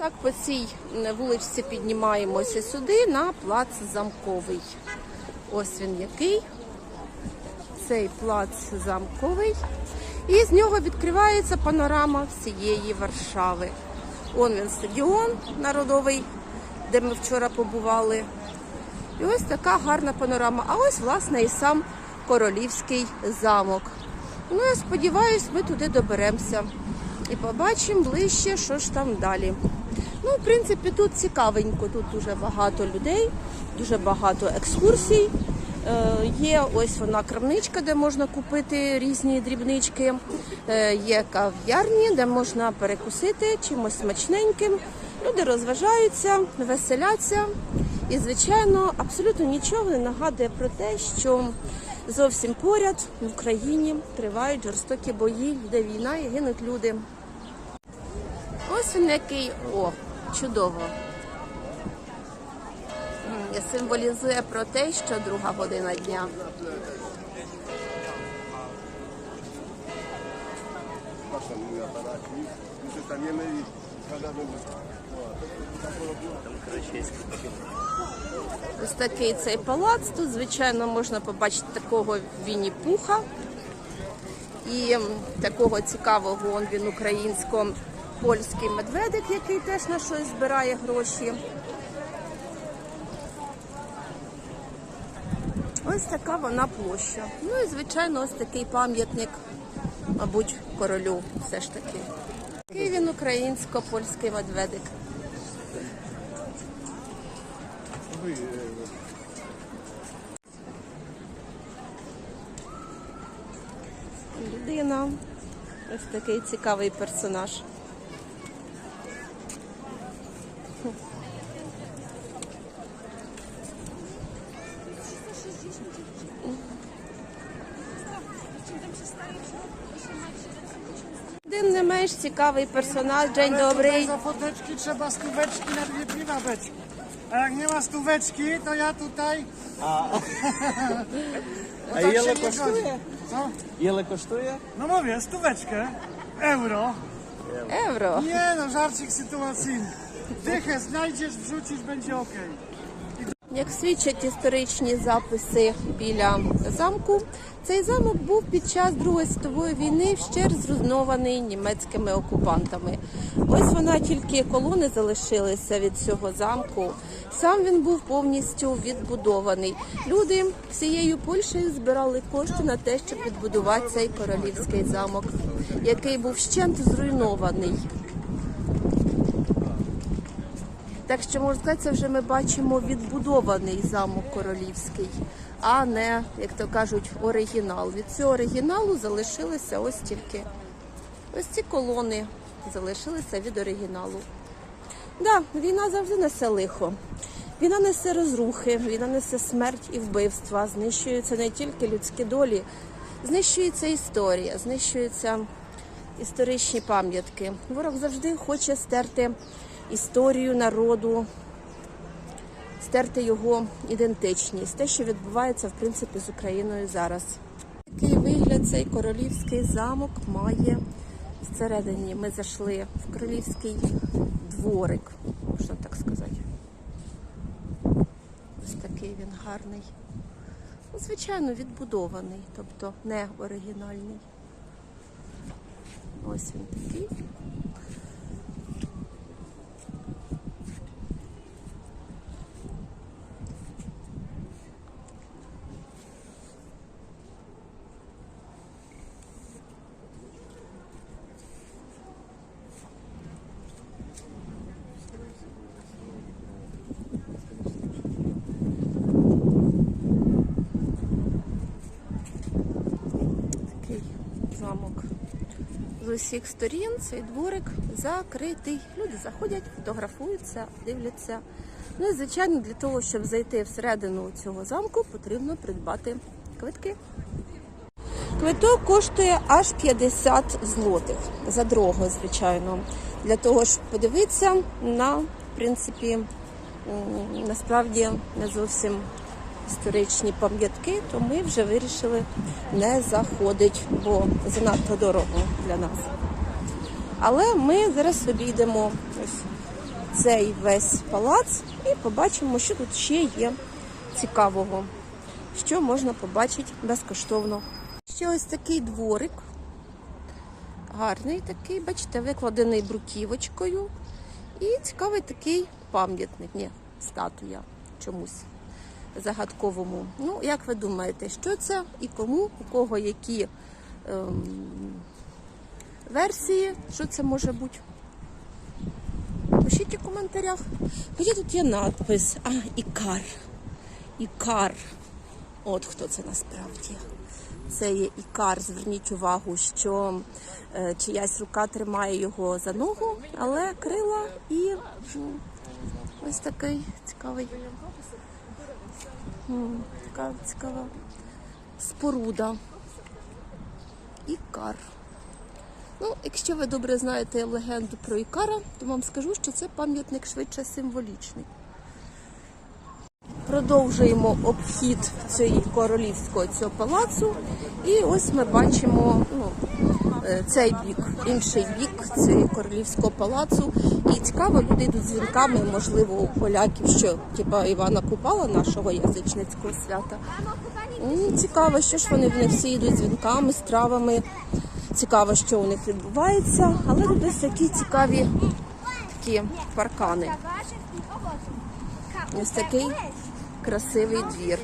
Так, по цій вуличці піднімаємося сюди на плац замковий. Ось він який. Цей плац замковий. І з нього відкривається панорама всієї Варшави. Он він стадіон народовий, де ми вчора побували. І ось така гарна панорама. А ось, власне, і сам королівський замок. Ну, я сподіваюся, ми туди доберемося. І побачимо ближче, що ж там далі. Ну, в принципі, тут цікавенько, тут дуже багато людей, дуже багато екскурсій. Е, є ось вона крамничка, де можна купити різні дрібнички. Е, є кав'ярні, де можна перекусити чимось смачненьким. Люди розважаються, веселяться. І, звичайно, абсолютно нічого не нагадує про те, що зовсім поряд в Україні тривають жорстокі бої, йде війна і гинуть люди. Ось він який о, чудово. Символізує про те, що друга година дня. Ось такий цей палац. Тут, звичайно, можна побачити такого Вінні-Пуха і такого цікавого він українсько-польський медведик, який теж на щось збирає гроші. Ось така вона площа. Ну і звичайно, ось такий пам'ятник, мабуть, королю все ж таки. Такий він українсько-польський медведик. Людина. Ось такий цікавий персонаж. Один не менш цікавий персонаж. День добрий. Za foteczki trzeba stóweczki na dwie piwa beczki. A jak nie ma stóweczki, to ja tutaj... A, no A tak ile się nie kosztuje? godzi. Co? Ile kosztuje? No mówię, stóweczkę. Euro. Євро. Nie no, żarcik sytuacyjny. Dychę znajdziesz, wrzucisz, będzie okej. Як свідчать історичні записи біля замку, цей замок був під час Другої світової війни вщерть зруйнований німецькими окупантами. Ось вона тільки колони залишилися від цього замку. Сам він був повністю відбудований. Люди всією Польщею збирали кошти на те, щоб відбудувати цей королівський замок, який був вщент зруйнований. Так що можна сказати, це вже ми бачимо відбудований замок королівський, а не, як то кажуть, оригінал. Від цього оригіналу залишилися ось тільки ось ці колони залишилися від оригіналу. Да, війна завжди несе лихо. Війна несе розрухи, війна несе смерть і вбивства. Знищуються не тільки людські долі, знищується історія, знищуються історичні пам'ятки. Ворог завжди хоче стерти історію народу, стерти його ідентичність, те, що відбувається в принципі з Україною зараз. Такий вигляд цей королівський замок має всередині. Ми зайшли в королівський дворик, можна так сказати. Ось такий він гарний. Ну, звичайно, відбудований, тобто не оригінальний. Ось він такий замок усіх сторін. Цей дворик закритий. Люди заходять, фотографуються, дивляться. Ну і звичайно, для того, щоб зайти всередину цього замку, потрібно придбати квитки. Квиток коштує аж 50 злотих за дорогу, звичайно. Для того, щоб подивитися на, в принципі, насправді не зовсім історичні пам'ятки, то ми вже вирішили не заходити, бо занадто дорого для нас. Але ми зараз обійдемо цей весь палац і побачимо, що тут ще є цікавого, що можна побачити безкоштовно. Ще ось такий дворик. Гарний такий, бачите, викладений бруківочкою. І цікавий такий пам'ятник, ні, статуя чомусь загадковому. Ну, як ви думаєте, що це і кому, у кого які ем, версії, що це може бути? Пишіть у коментарях. Хоча тут є надпис. А, Ікар. Ікар. От хто це насправді. Це є Ікар. Зверніть увагу, що е, чиясь рука тримає його за ногу, але крила і м, ось такий цікавий. Така цікава споруда. Ікар. Ну, якщо ви добре знаєте легенду про Ікара, то вам скажу, що це пам'ятник швидше символічний. Продовжуємо обхід цієї королівського цього палацу. І ось ми бачимо ну, цей бік, інший бік цієї королівського палацу. І цікаво, люди йдуть дзвінками, можливо, у поляків, що типа Івана Купала, нашого язичницького свята. М, Цікаво, що ж вони в них всі йдуть дзвінками, з травами. Цікаво, що у них відбувається, але тут ось такі цікаві такі паркани. Ось такий красивий двір.